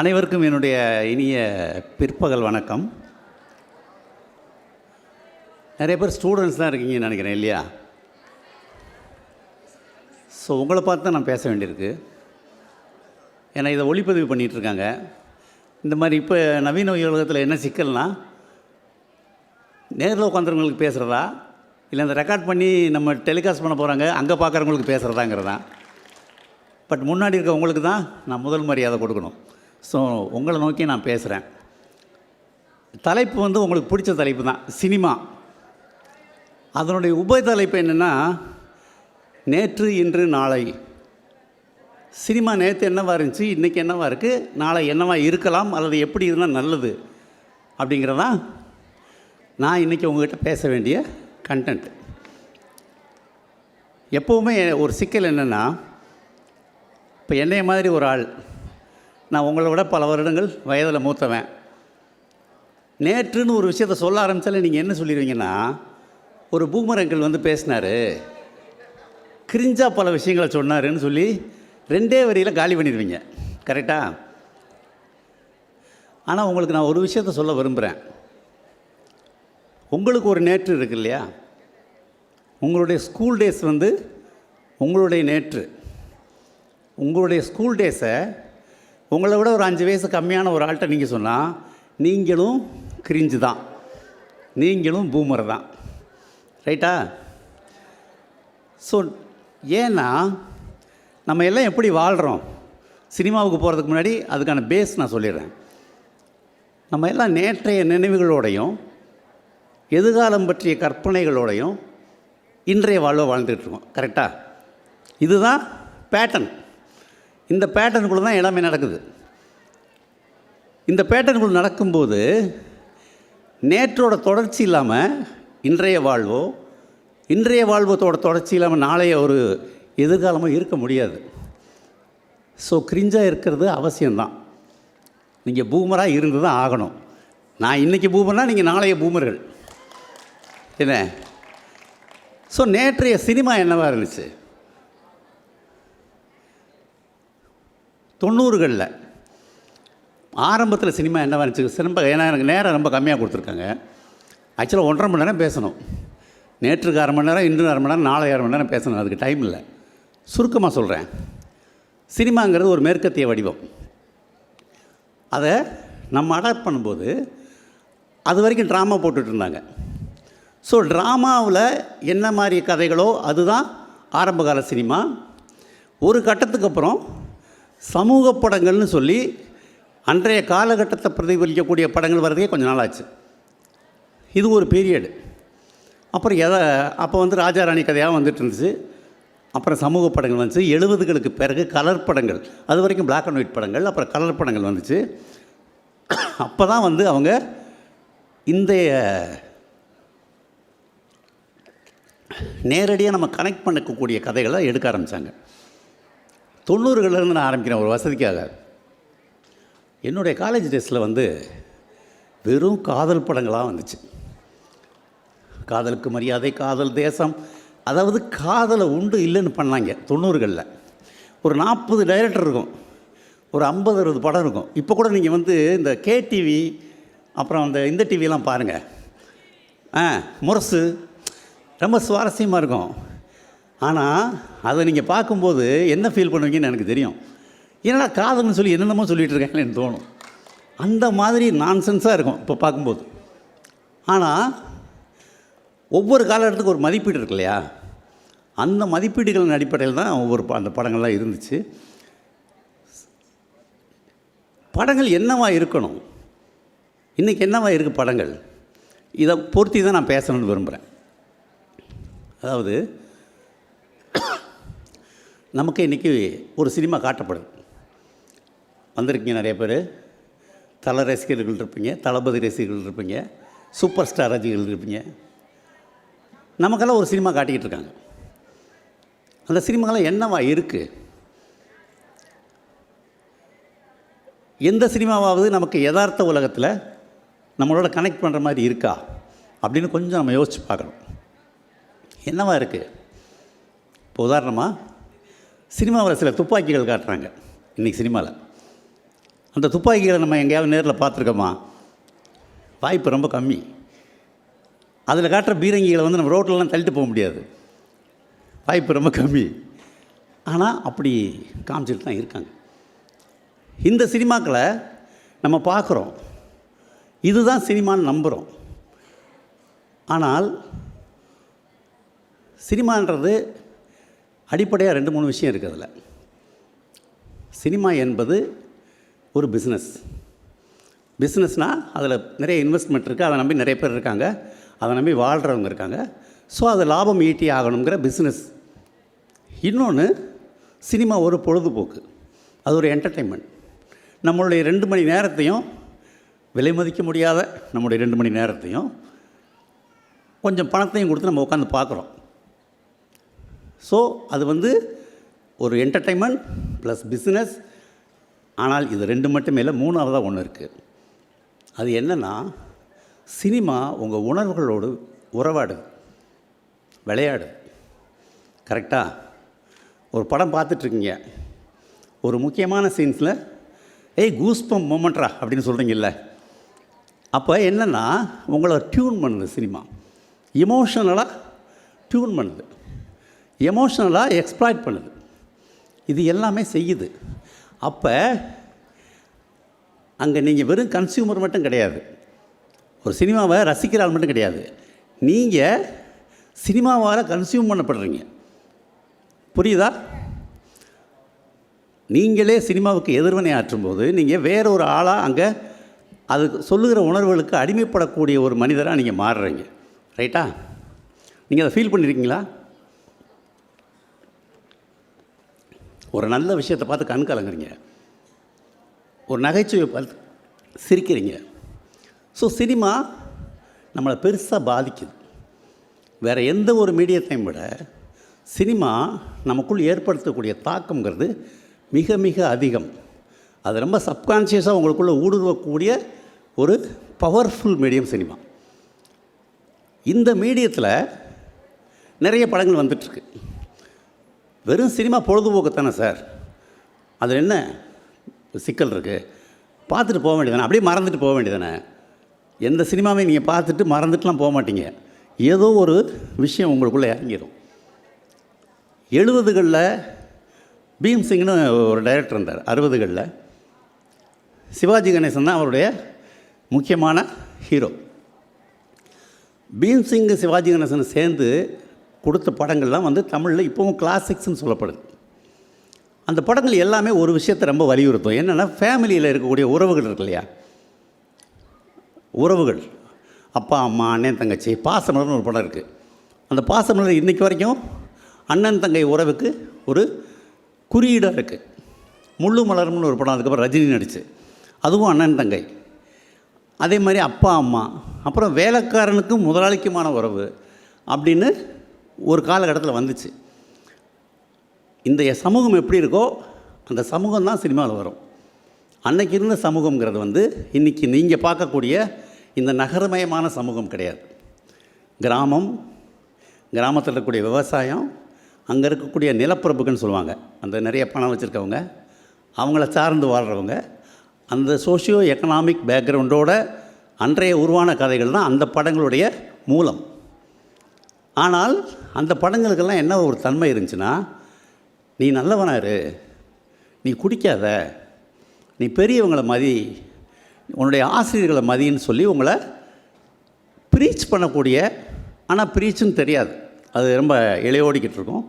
அனைவருக்கும் என்னுடைய இனிய பிற்பகல் வணக்கம். நிறைய பேர் ஸ்டூடெண்ட்ஸ் தான் இருக்கீங்கன்னு நினைக்கிறேன் இல்லையா? ஸோ உங்களை பார்த்து தான் நான் பேச வேண்டியிருக்கு. ஏன்னா இதை ஒளிப்பதிவு பண்ணிகிட்ருக்காங்க இந்த மாதிரி இப்போ நவீன உலகத்தில் என்ன சிக்கல்னா நேரில் உட்காந்துறவங்களுக்கு பேசுகிறதா இல்லை இந்த ரெக்கார்ட் பண்ணி நம்ம டெலிகாஸ்ட் பண்ண போகிறாங்க அங்கே பார்க்குறவங்களுக்கு பேசுகிறதாங்கிறதான் பட் முன்னாடி இருக்க உங்களுக்கு தான் நான் முதல் மரியாதை கொடுக்கணும். ஸோ உங்களை நோக்கி நான் பேசுகிறேன் தலைப்பு வந்து உங்களுக்கு பிடிச்ச தலைப்பு தான் சினிமா. அதனுடைய உப தலைப்பு என்னென்னா நேற்று இன்று நாளை. சினிமா நேற்று என்னவா இருந்துச்சு இன்றைக்கி என்னவா இருக்குது நாளை என்னவா இருக்கலாம் அல்லது எப்படி இருந்தால் நல்லது அப்படிங்கிறதான் நான் இன்றைக்கி உங்கள்கிட்ட பேச வேண்டிய கண்டென்ட் எப்போவுமே ஒரு சிக்கல் என்னென்னா இப்போ என்னைய மாதிரி ஒரு ஆள் நான் உங்களை விட பல வருடங்கள் வயதில் மூத்தவன். நேற்றுன்னு ஒரு விஷயத்த சொல்ல ஆரம்பித்தாலே நீங்கள் என்ன சொல்லிடுவீங்கன்னா ஒரு பூமரங்கள் வந்து பேசினார். கிரிஞ்சா பல விஷயங்களை சொன்னாருன்னு சொல்லி ரெண்டே வரியில் காலி பண்ணிடுவீங்க. கரெக்டாக ஆனால் உங்களுக்கு நான் ஒரு விஷயத்த சொல்ல விரும்புகிறேன் உங்களுக்கு ஒரு நேற்று இருக்கு இல்லையா? உங்களுடைய ஸ்கூல் டேஸ் வந்து உங்களுடைய நேற்று. உங்களுடைய ஸ்கூல் டேஸை உங்களை விட ஒரு அஞ்சு வயசு கம்மியான ஒரு ஆள்கிட்ட நீங்கள் சொன்னால் நீங்களும் கிரிஞ்சு தான். நீங்களும் பூமர் தான். ரைட்டா ஸோ ஏன்னா நம்ம எல்லாம் எப்படி வாழ்கிறோம் சினிமாவுக்கு போகிறதுக்கு முன்னாடி அதுக்கான பேஸ் நான் சொல்லிடுறேன். நம்ம எல்லாம் நேற்றைய நினைவுகளோடையும் எதிர்காலம் பற்றிய கற்பனைகளோடையும் இன்றைய வாழ்வை வாழ்ந்துகிட்ருக்கோம் கரெக்டாக இதுதான் பேட்டர்ன் இந்த பேட்டர்னுக்குள்ளே தான் எல்லாமே நடக்குது. இந்த பேட்டர்னுக்குள்ள நடக்கும்போது நேற்றோட தொடர்ச்சி இல்லாமல் இன்றைய வாழ்வோ இன்றைய வாழ்வத்தோட தொடர்ச்சி இல்லாமல் நாளைய ஒரு எதிர்காலமோ இருக்க முடியாது. ஸோ கிரிஞ்சாக இருக்கிறது அவசியம்தான். நீங்கள் பூமராக இருந்து தான் ஆகணும். நான் இன்றைக்கி பூமர்னால் நீங்கள் நாளைய பூமர்கள் என்ன? ஸோ நேற்றைய சினிமா என்னவாக இருந்துச்சு? தொண்ணூறுகளில். ஆரம்பத்தில் சினிமா என்ன இருந்துச்சு? சினிமா ஏன்னா எனக்கு நேரம் ரொம்ப கம்மியாக கொடுத்துருக்காங்க. ஆக்சுவலாக ஒன்றரை மணி நேரம் பேசணும். நேற்றுக்கு அரை மணி நேரம் இன்று அரை மணி நேரம் நாளை அரை மணி நேரம் பேசணும். அதுக்கு டைம் இல்லை. சுருக்கமாக சொல்கிறேன் சினிமாங்கிறது ஒரு மேற்கத்திய வடிவம். அதை நம்ம அடாப்ட் பண்ணும்போது அது வரைக்கும் ட்ராமா போட்டுட்டு இருந்தாங்க. ஸோ ட்ராமாவில் என்ன மாதிரி கதைகளோ அதுதான் ஆரம்பகால சினிமா. ஒரு கட்டத்துக்கு அப்புறம் சமூக படங்கள்னு சொல்லி அன்றைய காலகட்டத்தை பிரதிபலிக்கக்கூடிய படங்கள் வர்றதே கொஞ்சம் நாளாச்சு. இது ஒரு பீரியடு அப்புறம் எதை அப்போ வந்து ராஜாராணி கதையாக வந்துட்டு இருந்துச்சு அப்புறம் சமூக படங்கள் வந்துச்சு. எழுபதுகளுக்கு பிறகு கலர் படங்கள். அது வரைக்கும் பிளாக் அண்ட் ஒயிட் படங்கள் அப்புறம் கலர் படங்கள் வந்துச்சு. அப்போ தான் வந்து அவங்க இந்தைய நேரடியாக நம்ம கனெக்ட் பண்ணக்கூடிய கதைகளை எடுக்க ஆரம்பித்தாங்க தொண்ணூறுகள்லேருந்து நான் ஆரம்பிக்கிறேன் ஒரு வசதிக்காக. என்னுடைய காலேஜ் டேஸில் வந்து வெறும் காதல் படங்களாக வந்துச்சு. காதலுக்கு மரியாதை காதல் தேசம் அதாவது காதலை உண்டு இல்லைன்னு பண்ணாங்க தொண்ணூறுகளில். ஒரு நாற்பது டைரக்டர் இருக்கும் ஒரு ஐம்பது அறுபது படம் இருக்கும். இப்போ கூட நீங்கள் வந்து இந்த கேடிவி அப்புறம் அந்த இந்த டிவிலாம் பாருங்கள் ஆ முரசு ரொம்ப சுவாரஸ்யமாக இருக்கும். ஆனால் அதை நீங்கள் பார்க்கும்போது என்ன ஃபீல் பண்ணுவீங்கன்னு எனக்கு தெரியும். என்னடா காதல்னு சொல்லி என்னென்னமோ சொல்லிகிட்டு இருக்காங்களேன்னு தோணும். அந்த மாதிரி நான்சென்ஸாக இருக்கும் இப்போ பார்க்கும்போது. ஆனால் ஒவ்வொரு காலகட்டத்துக்கு ஒரு மதிப்பீடு இருக்கு இல்லையா? அந்த மதிப்பீடுகளின் அடிப்படையில் தான் ஒவ்வொரு அந்த படங்கள்லாம் இருந்துச்சு. படங்கள் என்னவா இருக்கணும்? இன்றைக்கி என்னவா இருக்குது படங்கள்? இதை பொருத்தி தான் நான் பேசணும்னு விரும்புகிறேன் அதாவது நமக்கு இன்றைக்கி ஒரு சினிமா காட்டப்படுது வந்திருக்கீங்க நிறைய பேர். தல ரசிகர்கள் இருப்பீங்க தளபதி ரசிகர்கள் இருப்பீங்க சூப்பர் ஸ்டார் ரசிகர்கள் இருப்பீங்க. நமக்கெல்லாம் ஒரு சினிமா காட்டிக்கிட்டு இருக்காங்க. அந்த சினிமாலாம் என்னவா இருக்குது எந்த சினிமாவாவது நமக்கு யதார்த்த உலகத்தில் நம்மளோட கனெக்ட் பண்ணுற மாதிரி இருக்கா? அப்படின்னு கொஞ்சம் நம்ம யோசித்து பார்க்கணும். என்னவா இருக்குது இப்போ உதாரணமாக சினிமாவில் சில துப்பாக்கிகள் காட்டுறாங்க. இன்றைக்கி சினிமாவில் அந்த துப்பாக்கிகளை நம்ம எங்கேயாவது நேரில் பார்த்துருக்கோமா? வாய்ப்பு ரொம்ப கம்மி. அதில் காட்டுற பீரங்கிகளை வந்து நம்ம ரோட்டிலலாம் தள்ளிட்டு போக முடியாது. வாய்ப்பு ரொம்ப கம்மி. ஆனால் அப்படி காமிச்சிட்டு தான் இருக்காங்க. இந்த சினிமாக்களை நம்ம பார்க்குறோம். இதுதான் சினிமான்னு நம்புகிறோம் ஆனால் சினிமான்றது அடிப்படையாக ரெண்டு மூணு விஷயம் இருக்குது அதில். சினிமா என்பது ஒரு பிஸ்னஸ் பிஸ்னஸ்னால் அதில் நிறைய இன்வெஸ்ட்மெண்ட் இருக்குது அதை நம்பி நிறைய பேர் இருக்காங்க அதை நம்பி வாழ்கிறவங்க இருக்காங்க. ஸோ அது லாபம் ஈட்டி ஆகணுங்கிற பிஸ்னஸ் இன்னொன்று சினிமா ஒரு பொழுதுபோக்கு. அது ஒரு என்டர்டெயின்மெண்ட் நம்மளுடைய ரெண்டு மணி நேரத்தையும் விலை மதிக்க முடியாத நம்முடைய ரெண்டு மணி நேரத்தையும் கொஞ்சம் பணத்தையும் கொடுத்து நம்ம உட்காந்து பார்க்குறோம். ஸோ அது வந்து ஒரு என்டர்டைன்மெண்ட் ப்ளஸ் பிஸ்னஸ் ஆனால் இது ரெண்டு மட்டுமே இல்லை மூணாவதாக ஒன்று இருக்குது அது என்னென்னா சினிமா உங்கள் உணர்வுகளோடு உறவாடு விளையாடு. கரெக்டாக ஒரு படம் பார்த்துட்ருக்கீங்க. ஒரு முக்கியமான சீன்ஸில் ஏய் கூஸ்பம் மூமெண்ட்ரா அப்படின்னு சொல்கிறீங்கல்ல அப்போ என்னென்னா உங்களை டியூன் பண்ணுது சினிமா. இமோஷனலாக டியூன் பண்ணுது. எமோஷ்னலாக எக்ஸ்ப்ளாய்ட் பண்ணுது. இது எல்லாமே செய்யுது. அப்போ அங்கே நீங்கள் வெறும் கன்சியூமர் மட்டும் கிடையாது. ஒரு சினிமாவை ரசிக்கிற ஆள் மட்டும் கிடையாது. நீங்கள் சினிமாவால் கன்சியூம் பண்ணப்படுறீங்க. புரியுதா? நீங்களே சினிமாவுக்கு எதிர்வினை ஆற்றும்போது நீங்கள் வேற ஒரு ஆளாக அங்கே அது சொல்லுகிற உணர்வுகளுக்கு அடிமைப்படக்கூடிய ஒரு மனிதராக நீங்கள் மாறுறீங்க. ரைட்டா நீங்கள் அதை ஃபீல் பண்ணியிருக்கீங்களா ஒரு நல்ல விஷயத்தை பார்த்து கண் கலங்குறீங்க. ஒரு நகைச்சுவை பார்த்து சிரிக்கிறீங்க. ஸோ சினிமா நம்மளை பெருசாக பாதிக்குது. வேறு எந்த ஒரு மீடியத்தையும் விட சினிமா நமக்குள் ஏற்படுத்தக்கூடிய தாக்கங்கிறது மிக மிக அதிகம். அது ரொம்ப சப்கான்ஷியஸாக உங்களுக்குள்ளே ஊடுருவக்கூடிய ஒரு பவர்ஃபுல் மீடியம் சினிமா. இந்த மீடியத்தில் நிறைய படங்கள் வந்துட்டுருக்கு. வெறும் சினிமா பொழுதுபோக்கு தானே சார்? அதில் என்ன சிக்கல் இருக்குது பார்த்துட்டு போக வேண்டியதானே அப்படியே மறந்துட்டு போக வேண்டியதானே எந்த சினிமாவையும் நீங்கள் பார்த்துட்டு மறந்துட்டுலாம் போக மாட்டீங்க. ஏதோ ஒரு விஷயம் உங்களுக்குள்ளே இறங்கிடும் எழுபதுகளில் பீம்சிங்னு ஒரு டைரக்டர் இருந்தார். அறுபதுகளில். சிவாஜி கணேசன் தான் அவருடைய முக்கியமான ஹீரோ பீம்சிங் சிவாஜி கணேசன் சேர்ந்து கொடுத்த படங்கள்லாம் வந்து தமிழில் இப்போவும் கிளாசிக்ஸ்னு சொல்லப்படுது. அந்த படங்கள் எல்லாமே ஒரு விஷயத்தை ரொம்ப வலியுறுத்தும். என்னென்னா ஃபேமிலியில் இருக்கக்கூடிய உறவுகள் இருக்கு இல்லையா? உறவுகள். அப்பா அம்மா அண்ணன் தங்கச்சி பாசமலர்னு ஒரு படம் இருக்குது அந்த பாசமலர் இன்றைக்கி வரைக்கும் அண்ணன் தங்கை உறவுக்கு ஒரு குறியீடாக இருக்குது முள்ளு மலர்னு ஒரு படம் அதுக்கப்புறம் ரஜினி நடிச்சு. அதுவும் அண்ணன் தங்கை. அதே மாதிரி அப்பா அம்மா. அப்புறம் வேலைக்காரனுக்கும் முதலாளிக்குமான உறவு அப்படின்னு ஒரு காலகட்டத்தில் வந்துச்சு. இந்த சமூகம் எப்படி இருக்கோ அந்த சமூகம் தான் சினிமாவில் வரும். அன்னைக்கு இருந்த சமூகங்கிறது வந்து இன்றைக்கி நீங்கள் பார்க்கக்கூடிய இந்த நகரமயமான சமூகம் கிடையாது. கிராமம் கிராமத்தில் இருக்கக்கூடிய விவசாயம் அங்கே இருக்கக்கூடிய நிலப்பிரபுகள்னு சொல்லுவாங்க. அந்த நிறைய பணம் வச்சுருக்கவங்க அவங்கள சார்ந்து வாழ்கிறவங்க அந்த சோஷியோ எக்கனாமிக் பேக்ரவுண்டோட அன்றைய உருவான கதைகள் தான் அந்த படங்களுடைய மூலம். ஆனால் அந்த படங்களுக்கெல்லாம் என்ன ஒரு தன்மை இருந்துச்சுன்னா நீ நல்லவனா இரு. நீ குடிக்காத. நீ பெரியவங்களை மதி. உன்னுடைய ஆசிரியர்களை மதின்னு சொல்லி உங்களை ப்ரீச் பண்ணக்கூடிய ஆனால் ப்ரீச்சுன்னு தெரியாது. அது ரொம்ப இளையோடிக்கிட்டு இருக்கும்.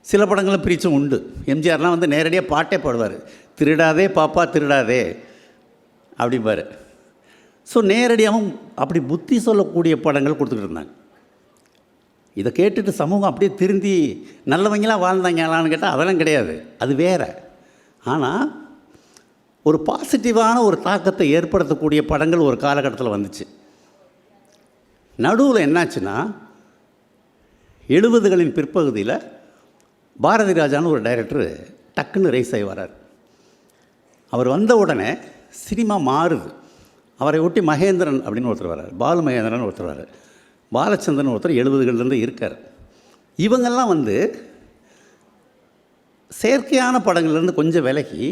சில படங்களும் ப்ரீச்சும் உண்டு. எம்ஜிஆர்லாம் வந்து நேரடியாக பாட்டே பாடுவார். திருடாதே பாப்பா திருடாதே அப்படிம்பார். ஸோ நேரடியாகவும் அப்படி புத்தி சொல்லக்கூடிய படங்கள் கொடுத்துக்கிட்டு இருந்தாங்க. இதை கேட்டுட்டு சமூகம் அப்படியே திருந்தி நல்லவங்களாம் வாழ்ந்தாங்களான்னு கேட்டால் அதெல்லாம் கிடையாது. அது வேற. ஆனால் ஒரு பாசிட்டிவான ஒரு தாக்கத்தை ஏற்படுத்தக்கூடிய படங்கள் ஒரு காலகட்டத்தில் வந்துச்சு. நடுவில் என்னாச்சுன்னா எழுபதுகளின் பிற்பகுதியில் பாரதி ராஜான்னு ஒரு டைரக்டர் டக்குன்னு ரைஸ் ஆகி வரார் அவர் வந்த உடனே சினிமா மாறுது. அவரை ஒட்டி மகேந்திரன் அப்படின்னு ஒருத்தர் வர்றார். பாலு மகேந்திரன் ஒருத்தர் வர்றார். பாலச்சந்திரன் ஒருத்தர் எழுபதுகள்லேருந்து இருக்கார். இவங்கெல்லாம் வந்து செயற்கையான படங்கள்லேருந்து கொஞ்சம் விலகி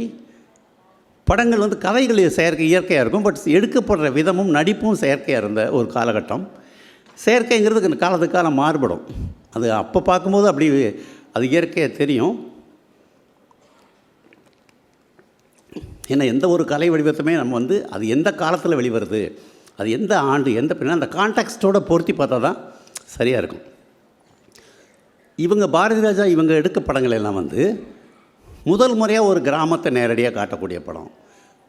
படங்கள் வந்து கதைகள் செயற்கை இயற்கையாக இருக்கும். பட் எடுக்கப்படுற விதமும் நடிப்பும் செயற்கையாக இருந்த ஒரு காலகட்டம். செயற்கைங்கிறது இந்த காலத்துக்கு காலம் மாறுபடும். அது அப்போ பார்க்கும்போது அப்படி அது இயற்கையாக தெரியும். ஏன்னா எந்த ஒரு கலை வடிவத்துமே நம்ம வந்து அது எந்த காலத்தில் வெளிவருது? அது எந்த ஆண்டு எந்த பின்ன அந்த கான்டெக்ஸ்டோட பொருத்தி பார்த்தா தான் சரியாக இருக்கும். இவங்க பாரதி ராஜா இவங்க எடுக்க படங்கள் எல்லாம் வந்து முதல் முறையாக ஒரு கிராமத்தை நேரடியாக காட்டக்கூடிய படம்.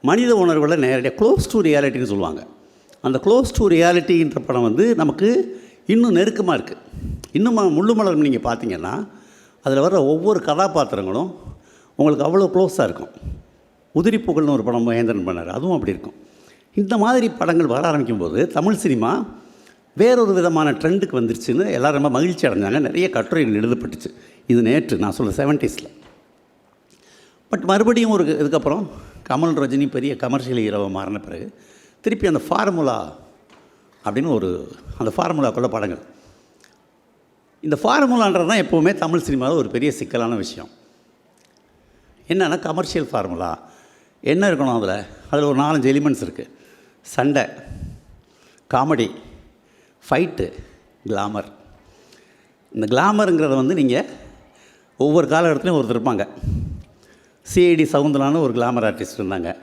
மனித உணர்வுகளை நேரடியாக க்ளோஸ் டு ரியாலிட்டின்னு சொல்லுவாங்க. அந்த க்ளோஸ் டு ரியாலிட்டின்ற படம் வந்து நமக்கு இன்னும் நெருக்கமாக இருக்குது இன்னும் ம- நீங்கள் பார்த்தீங்கன்னா அதில் வர்ற ஒவ்வொரு கதாபாத்திரங்களும் உங்களுக்கு அவ்வளோ க்ளோஸாக இருக்கும். உதிரி புகழ்னு ஒரு படம் மகேந்திரன் பண்ணார். அதுவும் அப்படி இருக்கும். இந்த மாதிரி படங்கள் வர ஆரம்பிக்கும் போது தமிழ் சினிமா வேறொரு விதமான ட்ரெண்டுக்கு வந்துருச்சுன்னு எல்லோரும் ரொம்ப மகிழ்ச்சி அடைஞ்சாங்க. நிறைய கட்டுரைகள் எழுதப்பட்டுச்சு. இது நேற்று நான் சொல்ல செவன்ட்டீஸில் பட் மறுபடியும் ஒரு இதுக்கப்புறம் கமல் ரஜினி பெரிய கமர்ஷியல் ஹீரோவை மாறின பிறகு திருப்பி அந்த ஃபார்முலா அப்படின்னு ஒரு அந்த ஃபார்முலாக்குள்ள படங்கள். இந்த ஃபார்முலான்றது தான் எப்போவுமே தமிழ் சினிமாவில் ஒரு பெரிய சிக்கலான விஷயம். என்னென்னா கமர்ஷியல் ஃபார்முலா என்ன இருக்கணும் அதில்? அதில் ஒரு நாலஞ்சு எலிமெண்ட்ஸ் இருக்குது சண்டை காமெடி ஃபைட்டு கிளாமர் இந்த கிளாமருங்கிறத வந்து நீங்கள் ஒவ்வொரு காலகட்டத்திலையும் ஒருத்தர் இருப்பாங்க. சிஐடி சவுந்தரான்னு ஒரு கிளாமர் ஆர்டிஸ்ட் இருந்தாங்க.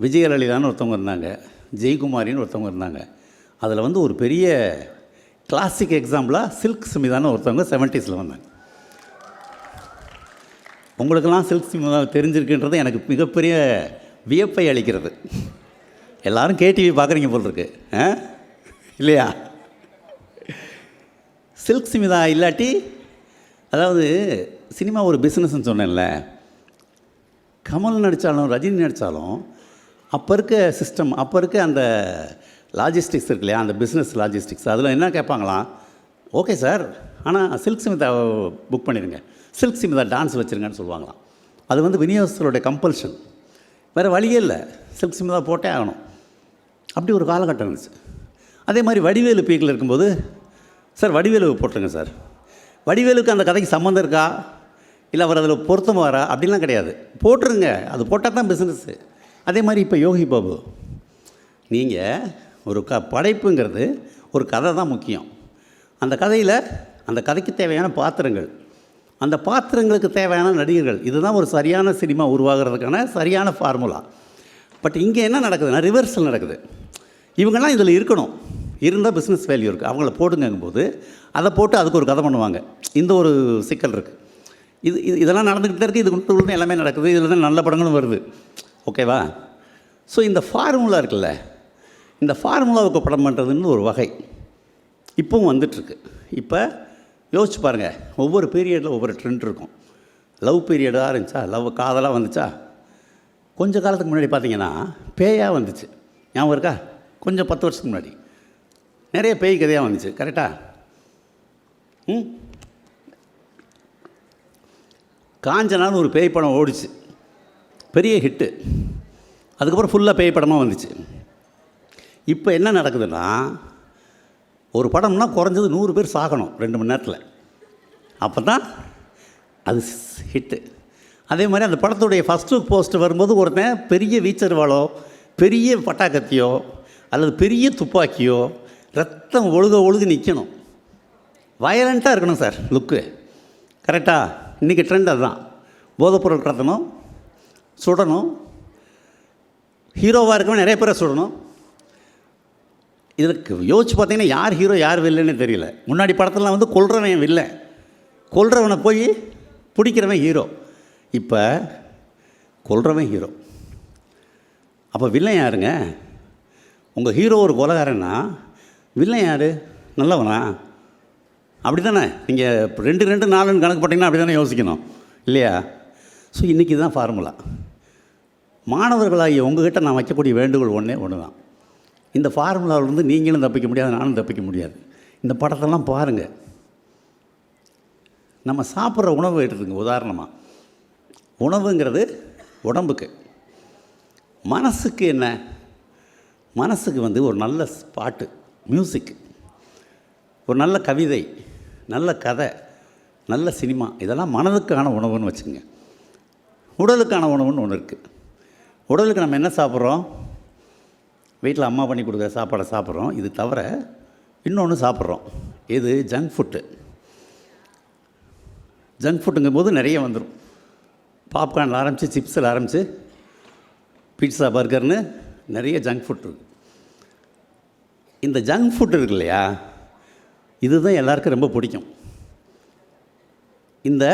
விஜயலலிதான்னு ஒருத்தவங்க இருந்தாங்க. ஜெயக்குமாரின்னு ஒருத்தவங்க இருந்தாங்க. அதில் வந்து ஒரு பெரிய கிளாசிக் எக்ஸாம்பிளாக சில்க் சுமிதான்னு ஒருத்தவங்க செவன்ட்டீஸில் வந்தாங்க. உங்களுக்கெல்லாம் சில்க் சுமிதா தெரிஞ்சிருக்குன்றது எனக்கு மிகப்பெரிய வியப்பை அளிக்கிறது. எல்லாரும் கேடிவி பார்க்குறீங்க போல் இருக்கு ஆ? இல்லையா? சில்க் சிமிதா இல்லாட்டி அதாவது சினிமா ஒரு பிஸ்னஸ்ன்னு சொன்னேன்ல. கமல் நடித்தாலும் ரஜினி நடித்தாலும் அப்போ இருக்க சிஸ்டம் அப்போ இருக்க அந்த லாஜிஸ்டிக்ஸ் இருக்கு இல்லையா? அந்த பிஸ்னஸ் லாஜிஸ்டிக்ஸ் அதில் என்ன கேட்பாங்களாம் ஓகே சார் ஆனால் சில்க் சிமிதா புக் பண்ணிடுங்க சில்க் சிமிதா டான்ஸ் வச்சுருங்கன்னு சொல்லுவாங்களாம். அது வந்து விநியோகஸ்தருடைய கம்பல்ஷன் வேறு வழியே இல்லை. சில்க் சிமிதா போட்டே ஆகணும். அப்படி ஒரு காலகட்டம் இருந்துச்சு. அதே மாதிரி வடிவேலு பீக்கில் இருக்கும்போது சார் வடிவேலு போட்டுருங்க சார். வடிவேலுக்கு அந்த கதைக்கு சம்மந்தம் இருக்கா? இல்லை அவர் அதில் பொருத்தம் வரா அப்படிலாம் கிடையாது. போட்டுருங்க. அது போட்டால் தான் பிஸ்னஸ்ஸு அதே மாதிரி இப்போ யோகி பாபு நீங்கள் ஒரு க படைப்புங்கிறது ஒரு கதை தான் முக்கியம். அந்த கதையில் அந்த கதைக்கு தேவையான பாத்திரங்கள் அந்த பாத்திரங்களுக்கு தேவையான நடிகர்கள் இதுதான் ஒரு சரியான சினிமா உருவாகிறதுக்கான சரியான ஃபார்முலா பட் இங்கே என்ன நடக்குதுன்னா ரிவர்சல் நடக்குது. இவங்கெல்லாம் இதில் இருக்கணும். இருந்தால் பிஸ்னஸ் வேல்யூ இருக்குது அவங்கள போடுங்கும்போது அதை போட்டு அதுக்கு ஒரு கதை பண்ணுவாங்க. இந்த ஒரு சிக்கல் இருக்குது இது இது இதெல்லாம் நடந்துக்கிட்டு இருக்குது இது உள்ள எல்லாமே நடக்குது. இதில் தான் நல்ல படங்களும் வருது. ஓகேவா ஸோ இந்த ஃபார்முலா இருக்குல்ல இந்த ஃபார்முலாவுக்கு படம் பண்ணுறதுன்னு ஒரு வகை. இப்போவும் வந்துட்டுருக்கு. இப்போ யோசிச்சு பாருங்கள் ஒவ்வொரு பீரியடில் ஒவ்வொரு ட்ரெண்ட் இருக்கும். லவ் பீரியடாக இருந்துச்சா? லவ் காதலாக வந்துச்சா? கொஞ்சம் காலத்துக்கு முன்னாடி பார்த்தீங்கன்னா பேயாக வந்துச்சு. ஞாபகம் இருக்கா? கொஞ்சம் பத்து வருஷத்துக்கு முன்னாடி. நிறைய பேய் கதையாக வந்துச்சு. கரெக்டாக ம்? காஞ்சனான்னு ஒரு பேய் படம் ஓடிச்சு. பெரிய ஹிட்டு அதுக்கப்புறம் ஃபுல்லாக பேய் படமாக வந்துச்சு. இப்போ என்ன நடக்குதுன்னா ஒரு படம்னா குறைஞ்சது நூறு பேர் சாகணும் ரெண்டு மணி நேரத்தில். அப்போ தான் அது ஹிட்டு அதே மாதிரி அந்த படத்துடைய ஃபஸ்ட் லுக் போஸ்ட் வரும்போது ஒருத்தன் பெரிய வீச்சர்வாளோ பெரிய பட்டாக்கத்தியோ அல்லது பெரிய துப்பாக்கியோ ரத்தம் ஒழுக ஒழுகு நிற்கணும் வயலண்ட்டாக இருக்கணும் சார் லுக்கு கரெக்டாக இன்றைக்கி ட்ரெண்ட் அதுதான். போதைப்பொருள் கடத்தணும் சுடணும். ஹீரோவாக இருக்கவன் நிறைய பேரை சுடணும். இதுக்கு யோசிச்சு பார்த்தீங்கன்னா யார் ஹீரோ யார் வில்லன்னு தெரியல. முன்னாடி படத்துலலாம் வந்து கொல்றவன் வில்லை கொல்றவனை போய் பிடிக்கிறவன் ஹீரோ இப்போ கொல்றவன் ஹீரோ அப்போ வில்லன் யாருங்க? உங்கள் ஹீரோ ஒரு கொலகாரன்னா வில்லன் யார்? நல்லவனா? அப்படி தானே நீங்கள் ரெண்டு ரெண்டு நாலுன்னு கணக்கு போட்டிங்கன்னா அப்படி தானே யோசிக்கணும். இல்லையா? ஸோ இன்றைக்கி தான் ஃபார்முலா மாணவர்களாகிய உங்ககிட்ட நான் வைக்கக்கூடிய வேண்டுகோள் ஒன்றே ஒன்று தான் இந்த ஃபார்முலாவிலேருந்து நீங்களும் தப்பிக்க முடியாது நானும் தப்பிக்க முடியாது. இந்த படத்தெல்லாம் பாருங்கள் நம்ம சாப்பிட்ற உணவு எடுத்துங்க உதாரணமாக உணவுங்கிறது உடம்புக்கு. மனசுக்கு என்ன? மனசுக்கு வந்து ஒரு நல்ல பாட்டு மியூசிக் ஒரு நல்ல கவிதை நல்ல கதை நல்ல சினிமா இதெல்லாம் மனதுக்கான உணவுன்னு வச்சுங்க உடலுக்கான உணவுன்னு ஒன்று இருக்குது உடலுக்கு நம்ம என்ன சாப்பிட்றோம்? வீட்டில் அம்மா பண்ணி கொடுக்குற சாப்பாடை சாப்பிட்றோம். இது தவிர இன்னொன்று சாப்பிட்றோம். இது ஜங்க் ஃபுட்டு ஜங்க் ஃபுட்டுங்கும் போது நிறைய வந்துடும் பாப்கார்னில் ஆரம்பித்து சிப்ஸில் ஆரம்பித்து பீட்சா பர்கர்னு நிறைய ஜங்க் ஃபுட் இருக்குது இந்த ஜங்க் ஃபுட் இருக்கு இல்லையா? இதுதான் எல்லாருக்கும் ரொம்ப பிடிக்கும். இந்த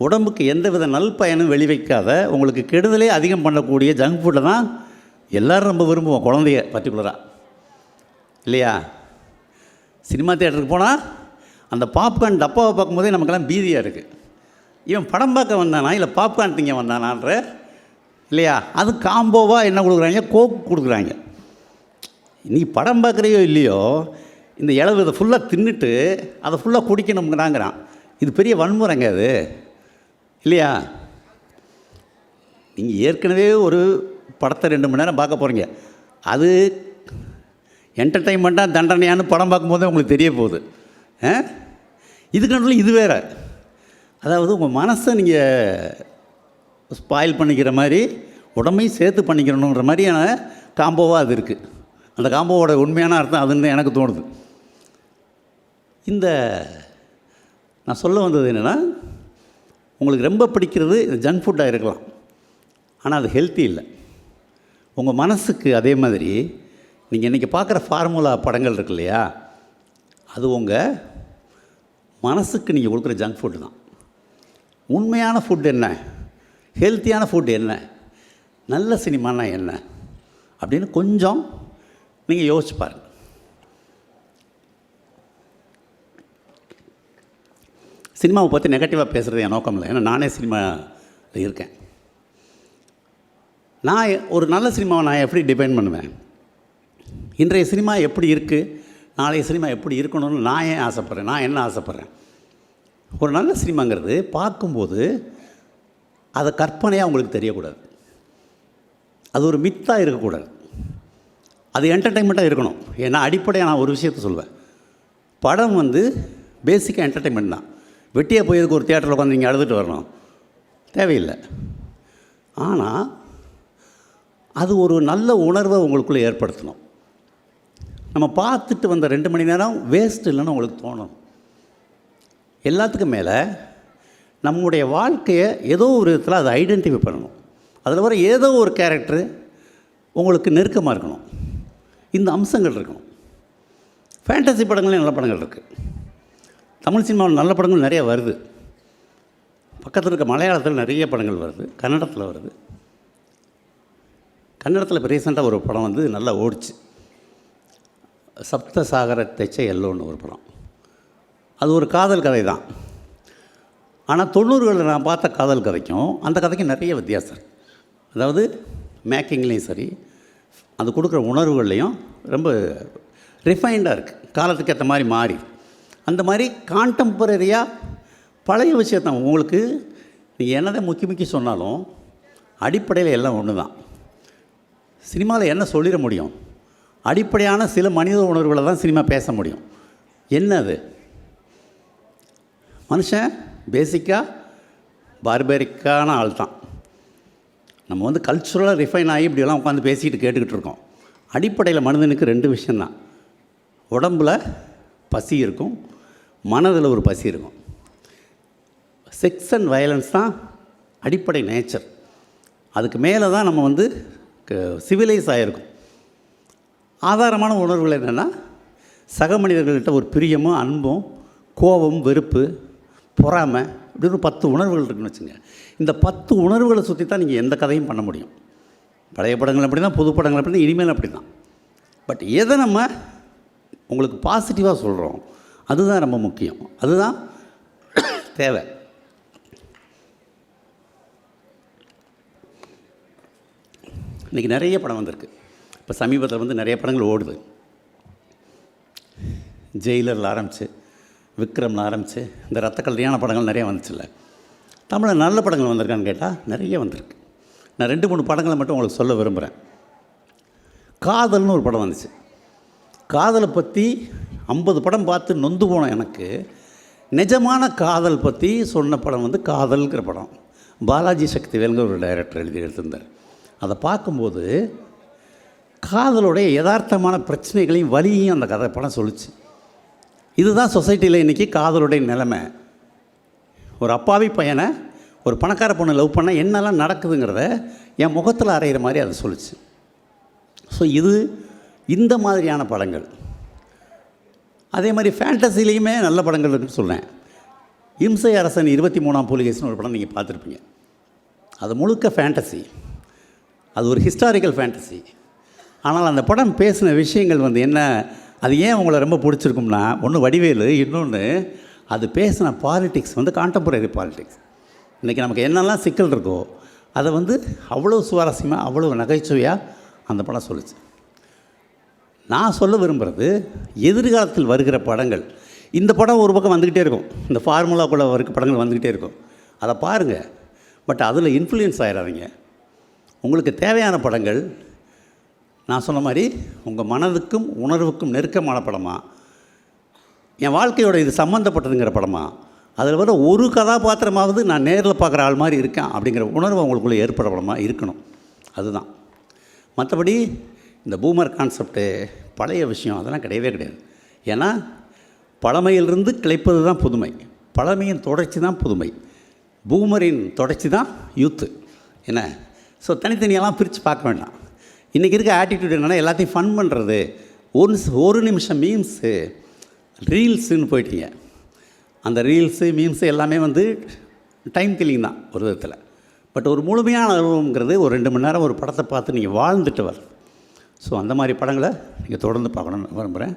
உடம்புக்கு எந்தவித நல்பயனும் வெளிவைக்காத உங்களுக்கு கெடுதலே அதிகம் பண்ணக்கூடிய ஜங்க் ஃபுட்டை தான் எல்லோரும் ரொம்ப விரும்புவோம் குழந்தைய பர்டிகுலராக இல்லையா? சினிமா தேட்டருக்கு போனால் அந்த பாப்கார்ன் டப்பாவை பார்க்கும்போதே நமக்கெல்லாம் பீதியாக இருக்குது இவன் படம் பார்க்க வந்தானா? இல்லை பாப்கார்ன் திங்க வந்தானான்ற? இல்லையா? அது காம்போவாக என்ன கொடுக்குறாங்க? கோக் கொடுக்குறாங்க. நீ படம் பார்க்குறையோ இல்லையோ இந்த இளவு இதை ஃபுல்லாக தின்னுட்டு அதை ஃபுல்லாக குடிக்கணுங்கிறாங்கிறான் இது பெரிய வன்முறைங்க அது. இல்லையா? நீங்கள் ஏற்கனவே ஒரு படத்தை ரெண்டு மணி நேரம் பார்க்க போகிறீங்க அது என்டர்டைன்மெண்ட்டாக தண்டனையான்னு படம் பார்க்கும்போதே உங்களுக்கு தெரிய போகுது. ஆ? இதுக்கு நடுவில் இது வேறு. அதாவது உங்கள் மனசை நீங்கள் ஸ்பாயில் பண்ணிக்கிற மாதிரி உடம்பையும் சேர்த்து பண்ணிக்கிறணுங்கிற மாதிரியான காம்போவாக அது இருக்குது அந்த காம்போவோட உண்மையான அர்த்தம் அதுன்னு எனக்கு தோணுது. இந்த நான் சொல்ல வந்தது என்னென்னா உங்களுக்கு ரொம்ப பிடிக்கிறது ஜங்க் ஃபுட்டாக இருக்கலாம். ஆனால் அது ஹெல்த்தி இல்லை. உங்கள் மனசுக்கு அதே மாதிரி நீங்கள் இன்றைக்கி பார்க்குற ஃபார்முலா படங்கள் இருக்கு இல்லையா? அது உங்கள் மனசுக்கு நீங்கள் கொடுக்குற ஜங்க் ஃபுட்டு தான். உண்மையான ஃபுட் என்ன? ஹெல்த்தியான ஃபுட் என்ன? நல்ல சினிமானா என்ன? அப்படின்னு கொஞ்சம் நீங்கள் யோசிச்சு பாருங்கள் சினிமாவை பற்றி நெகட்டிவாக பேசுகிறது என் நோக்கம் இல்லை ஏன்னா நானே சினிமாவில் இருக்கேன். நான் ஒரு நல்ல சினிமாவை நான் எப்படி டிபெண்ட் பண்ணுவேன்? இன்றைய சினிமா எப்படி இருக்குது நாளைய சினிமா எப்படி இருக்கணும்னு நான் ஏன் ஆசைப்பட்றேன்? நான் என்ன ஆசைப்பட்றேன்? ஒரு நல்ல சினிமாங்கிறது பார்க்கும்போது அதை கற்பனையாக உங்களுக்கு தெரியக்கூடாது. அது ஒரு மித்தாக இருக்கக்கூடாது. அது என்டர்டெயின்மெண்ட்டாக இருக்கணும். ஏன்னா அடிப்படையாக நான் ஒரு விஷயத்த சொல்லுவேன் படம் வந்து பேசிக்காக என்டர்டெயின்மெண்ட் தான். வெட்டியாக போய் எதுக்கு ஒரு தியேட்டரில் உட்காந்து நீங்கள் அழுதுட்டு வரணும்? தேவையில்லை. ஆனால் அது ஒரு நல்ல உணர்வை உங்களுக்குள்ளே ஏற்படுத்தணும். நம்ம பார்த்துட்டு வந்த ரெண்டு மணி நேரம் வேஸ்ட் இல்லைன்னு உங்களுக்கு தோணும். எல்லாத்துக்கும் மேலே நம்முடைய வாழ்க்கையை ஏதோ ஒரு விதத்தில் அதை ஐடென்டிஃபை பண்ணணும். அதில் வர ஏதோ ஒரு கேரக்டரு உங்களுக்கு நெருக்கமாக இருக்கணும். இந்த அம்சங்கள் இருக்கணும். ஃபேண்டசி படங்களே நல்ல படங்கள் இருக்குது தமிழ் சினிமாவில் நல்ல படங்கள் நிறைய வருது. பக்கத்தில் இருக்க மலையாளத்தில் நிறைய படங்கள் வருது. கன்னடத்தில் வருது. கன்னடத்தில் இப்போ ரீசெண்டாக ஒரு படம் வந்து நல்லா ஓடிச்சு. சப்த சாகர தெச்ச எல்லோன்னு ஒரு படம். அது ஒரு காதல் கதை தான் ஆனால் தொண்ணூறுகளில் நான் பார்த்த காதல் கதைக்கும் அந்த கதைக்கும் நிறைய வித்தியாசம். அதாவது மேக்கிங்லேயும் சரி அது கொடுக்குற உணர்வுகள்லையும் ரொம்ப ரிஃபைண்டாக இருக்குது காலத்துக்கு ஏற்ற மாதிரி மாறி. அந்த மாதிரி கான்டெம்பரரியாக பழைய விஷயத்தான் உங்களுக்கு நீங்கள் என்னதான் முக்கி முக்கி சொன்னாலும் அடிப்படையில் எல்லாம் ஒன்று தான் சினிமாவில் என்ன சொல்லிட முடியும்? அடிப்படையான சில மனித உணர்வுகளை தான் சினிமா பேச முடியும். என்ன அது மனுஷன் பேசிக்காக பார்பேரிக்கான ஆள் தான் நம்ம வந்து கல்ச்சுரலாக ரிஃபைன் ஆகி இப்படியெல்லாம் உட்காந்து பேசிக்கிட்டு கேட்டுக்கிட்டு இருக்கோம். அடிப்படையில் மனிதனுக்கு ரெண்டு விஷயந்தான் உடம்பில் பசி இருக்கும். மனதில் ஒரு பசி இருக்கும். செக்ஸ் அண்ட் வயலன்ஸ் தான் அடிப்படை நேச்சர் அதுக்கு மேலே தான் நம்ம வந்து சிவிலைஸ் ஆகிருக்கும் ஆதாரமான உணர்வுகள் என்னென்னா சக மனிதர்கள்கிட்ட ஒரு பிரியமும் அன்பும் கோபம் வெறுப்பு பொறாமை இப்படி பத்து உணர்வுகள் இருக்குன்னு வச்சுங்க இந்த பத்து உணர்வுகளை சுற்றி தான் நீங்கள் எந்த கதையும் பண்ண முடியும். பழைய படங்கள் அப்படி தான் புது படங்கள் அப்படி தான் இனிமேல் அப்படி தான் பட் எதை நம்ம உங்களுக்கு பாசிட்டிவாக சொல்கிறோம் அதுதான் ரொம்ப முக்கியம். அதுதான் தேவை. இன்றைக்கி நிறைய படம் வந்திருக்கு. இப்போ சமீபத்தில் வந்து நிறைய படங்கள் ஓடுது. ஜெயிலரில் ஆரம்பித்து விக்ரம்னு ஆரம்பித்து இந்த ரத்த கல்யாண படங்கள் நிறைய வந்துச்சுல்ல. தமிழில் நல்ல படங்கள் வந்திருக்கான்னு கேட்டால் நிறைய வந்திருக்கு. நான் ரெண்டு மூணு படங்களை மட்டும் உங்களுக்கு சொல்ல விரும்புகிறேன் காதல்னு ஒரு படம் வந்துச்சு. காதலை பற்றி ஐம்பது படம் பார்த்து நொந்து போனோம் எனக்கு நிஜமான காதல் பற்றி சொன்ன படம் வந்து காதல்ங்கிற படம். பாலாஜி சக்திவேல்ங்கிற ஒரு டைரக்டர் எழுதி எடுத்திருந்தார். அதை பார்க்கும்போது காதலுடைய யதார்த்தமான பிரச்சனைகளையும் வலியையும் அந்த கதை படம் சொல்லுச்சு. இதுதான் சொசைட்டியில் இன்றைக்கி காதலுடைய நிலைமை. ஒரு அப்பாவி பையனை ஒரு பணக்கார பொண்ணு லவ் பண்ணால் என்னெல்லாம் நடக்குதுங்கிறத என் முகத்தில் அரைகிற மாதிரி அதை சொல்லுச்சு. ஸோ இது இந்த மாதிரியான படங்கள். அதே மாதிரி ஃபேண்டசிலையுமே நல்ல படங்கள் இருக்குன்னு சொல்கிறேன் இம்சை அரசன் இருபத்தி மூணாம் போலீஸ்னு ஒரு படம் நீங்கள் பார்த்துருப்பீங்க. அது முழுக்க ஃபேண்டசி அது ஒரு ஹிஸ்டாரிக்கல் ஃபேண்டசி ஆனால் அந்த படம் பேசின விஷயங்கள் வந்து என்ன? அது ஏன் உங்களை ரொம்ப பிடிச்சிருக்கும்னா ஒன்று வடிவேலு இன்னொன்று அது பேசின பாலிட்டிக்ஸ் வந்து கான்டெம்பரரி பாலிட்டிக்ஸ் இன்றைக்கி நமக்கு என்னெல்லாம் சிக்கல் இருக்கோ அதை வந்து அவ்வளோ சுவாரஸ்யமாக அவ்வளோ நகைச்சுவையாக அந்த படம் சொல்லுச்சு. நான் சொல்ல விரும்புகிறது எதிர்காலத்தில் வருகிற படங்கள். இந்த படம் ஒரு பக்கம் வந்துக்கிட்டே இருக்கும். இந்த ஃபார்முலாக்குள்ளே இருக்க படங்கள் வந்துக்கிட்டே இருக்கும். அதை பாருங்கள் பட் அதில் இன்ஃப்ளூயன்ஸ் ஆகிடாதீங்க உங்களுக்கு தேவையான படங்கள் நான் சொன்ன மாதிரி உங்கள் மனதுக்கும் உணர்வுக்கும் நெருக்கமான படமா? என் வாழ்க்கையோட இது சம்மந்தப்பட்டதுங்கிற படமா? அதில் வர ஒரு கதாபாத்திரமாவது நான் நேரில் பார்க்குற ஆள் மாதிரி இருக்கேன் அப்படிங்கிற உணர்வு அவங்களுக்குள்ளே ஏற்பட படமாக இருக்கணும். அதுதான். மற்றபடி இந்த பூமர் கான்செப்ட்டு பழைய விஷயம் அதெல்லாம் கிடையவே கிடையாது. ஏன்னா பழமையிலிருந்து கிளைப்பது தான் புதுமை. பழமையின் தொடர்ச்சி தான் புதுமை. பூமரின் தொடர்ச்சி தான் யூத்து. என்ன? ஸோ தனித்தனியெல்லாம் பிரித்து பார்க்க வேண்டாம். இன்றைக்கி இருக்க ஆட்டிடியூட் என்னென்னா எல்லாத்தையும் ஃபன் பண்ணுறது ஒரு நிமிஷம் ஒரு நிமிஷம் மீம்ஸு ரீல்ஸுன்னு போயிட்டீங்க. அந்த ரீல்ஸு மீம்ஸு எல்லாமே வந்து டைம் கில்லிங் தான் ஒரு விதத்தில். பட் ஒரு முழுமையான அனுபவங்கிறது ஒரு ரெண்டு மணி நேரம் ஒரு படத்தை பார்த்து நீங்கள் வாழ்ந்துட்டு வர ஸோ அந்த மாதிரி படங்களை நீங்கள் தொடர்ந்து பார்க்கணும்னு விரும்புகிறேன்